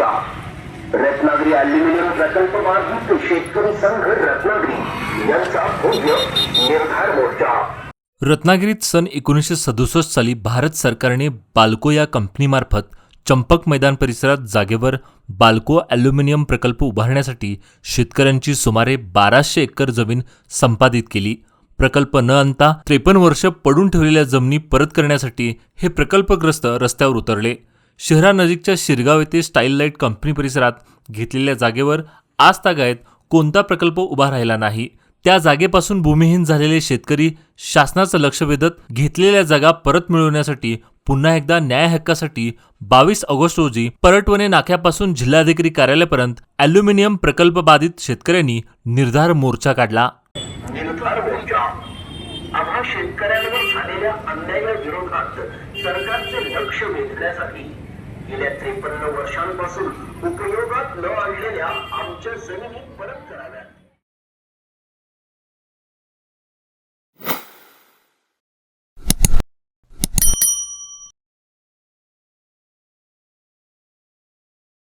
Ratnagiri aluminium प्रकल्प बाधित शेतकरी संघ रत्नागिरी यांचा भव्य निर्धार मोर्चा. रत्नागिरीत सन एकोणीसशे सदुसष्ट साली भारत सरकारने बाल्को या कंपनीमार्फत चंपक मैदान परिसरात जागेवर बाल्को ॲल्युमिनियम प्रकल्प उभारण्यासाठी शेतकऱ्यांची सुमारे बाराशे एकर जमीन संपादित केली. प्रकल्प न आणता त्रेपन्न वर्ष पडून ठेवलेल्या जमिनी परत करण्यासाठी हे प्रकल्पग्रस्त रस्त्यावर उतरले. शहरानजीकच्या शिरगाव येथे स्टाईल लाइट कंपनी परिसरात घेतलेल्या जागेवर आज तागायत कोणता प्रकल्प उभा राहिला नाही. त्या जागेपासून भूमिहीन झालेले शेतकरी शासनाचं लक्ष वेधत घेतलेल्या जागा परत मिळवण्यासाठी पुन्हा एकदा न्याय हक्कासाठी बावीस ऑगस्ट रोजी परटवणे नाक्यापासून जिल्हाधिकारी कार्यालयापर्यंत अॅल्युमिनियम प्रकल्प बाधित शेतकऱ्यांनी निर्धार मोर्चा काढला. शेतकऱ्यांवर झालेल्या अन्यायाविरोधात सरकारचे लक्ष वेधण्यासाठी गेल्या त्रेपन्न वर्षांपासून उपयोगात न आणलेल्या आमच्या जमिनी परत कराव्यात.